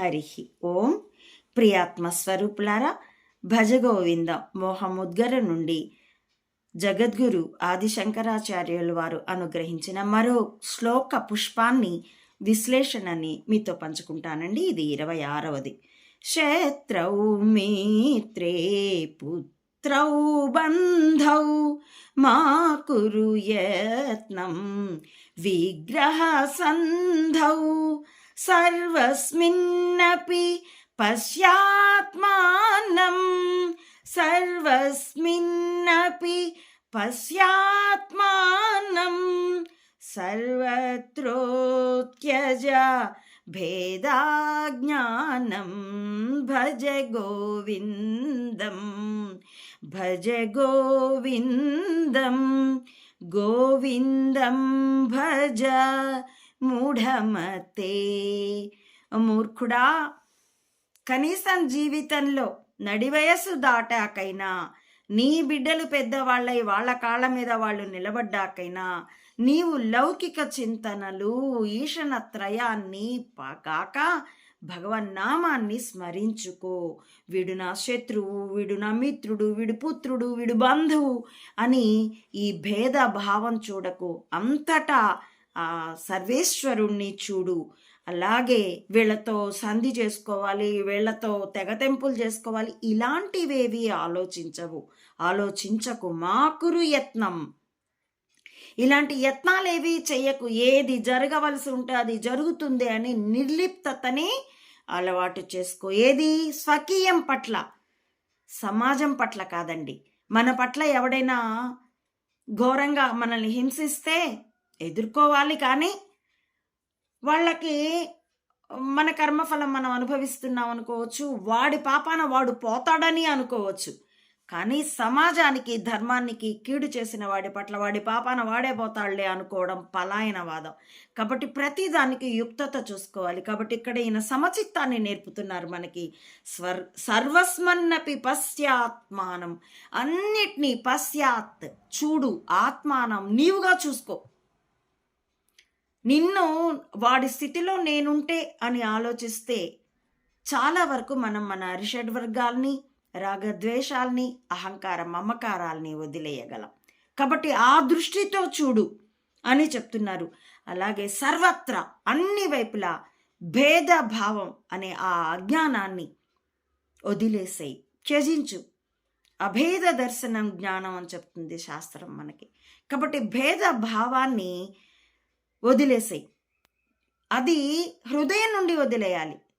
హరి ఓం ప్రియాత్మ స్వరూపులారా భజగోవింద మోహముద్గర నుండి జగద్గురు ఆదిశంకరాచార్యులు వారు అనుగ్రహించిన మరో శ్లోక పుష్పాన్ని విశ్లేషణని మీతో పంచుకుంటానండి. ఇది ఇరవై ఆరవది. శత్రౌ మిత్రే పుత్రౌ బంధౌ మా కురు యత్నం విగ్రహ సంధౌ सर्वस्मिन्नपि पश्चात्मानम् सर्वस्मिन्नपि पश्चात्मानम् सर्वत्रोत्यज भेदाज्ञानम् भजगोविन्दम् भजगोविन्दम् गोविन्दम्। भज మూఢమతే. మూర్ఖుడా కనీసం జీవితంలో నడివయస్సు దాటాకైనా నీ బిడ్డలు పెద్దవాళ్ళై వాళ్ళ కాళ్ళ మీద వాళ్ళు నిలబడ్డాకైనా నీవు లౌకిక చింతనలు ఈషణ త్రయాన్ని కాక భగవన్నామాన్ని స్మరించుకో. వీడు నా శత్రువు వీడు నా మిత్రుడు వీడు పుత్రుడు వీడు బంధువు అని ఈ భేద భావం చూడకు. అంతటా ఆ సర్వేశ్వరుణ్ణి చూడు. అలాగే వీళ్ళతో సంధి చేసుకోవాలి వీళ్ళతో తెగతెంపులు చేసుకోవాలి ఇలాంటివేవి ఆలోచించవు. ఆలోచించకు మాకురు యత్నం. ఇలాంటి యత్నాలేవి చెయ్యకు. ఏది జరగవలసి ఉంటే అది జరుగుతుంది అని నిర్లిప్తతని అలవాటు చేసుకో. ఏది? స్వకీయం పట్ల. సమాజం పట్ల కాదండి. మన పట్ల ఎవడైనా ఘోరంగా మనల్ని హింసిస్తే ఎదుర్కోవాలి కానీ వాళ్ళకి మన కర్మఫలం మనం అనుభవిస్తున్నాం అనుకోవచ్చు వాడి పాపాన వాడు పోతాడని అనుకోవచ్చు. కానీ సమాజానికి ధర్మానికి కీడు చేసిన వాడి పట్ల వాడి పాపాన వాడే పోతాడులే అనుకోవడం పలాయనవాదం కాబట్టి ప్రతి దానికి యుక్తత చూసుకోవాలి. కాబట్టి ఇక్కడ ఈయన సమచిత్తాన్ని నేర్పుతున్నారు మనకి. స్వర్ సర్వస్మన్నపి పశ్చాత్మానం. అన్నిటినీ పశ్చాత్ చూడు ఆత్మానం నీవుగా చూసుకో. నిన్ను వాడి స్థితిలో నేనుంటే అని ఆలోచిస్తే చాలా వరకు మనం మన అరిషడ్ వర్గాల్ని రాగద్వేషాల్ని అహంకార మమకారాల్ని వదిలేయగలం. కాబట్టి ఆ దృష్టితో చూడు అని చెప్తున్నారు. అలాగే సర్వత్రా అన్ని వైపులా భేదభావం అనే ఆ అజ్ఞానాన్ని వదిలేసేయి. త్యజించు. అభేద దర్శనం జ్ఞానం అని చెప్తుంది శాస్త్రం మనకి. కాబట్టి భేద భావాన్ని వదిలేసేయి. అది హృదయం నుండి వదిలేయాలి.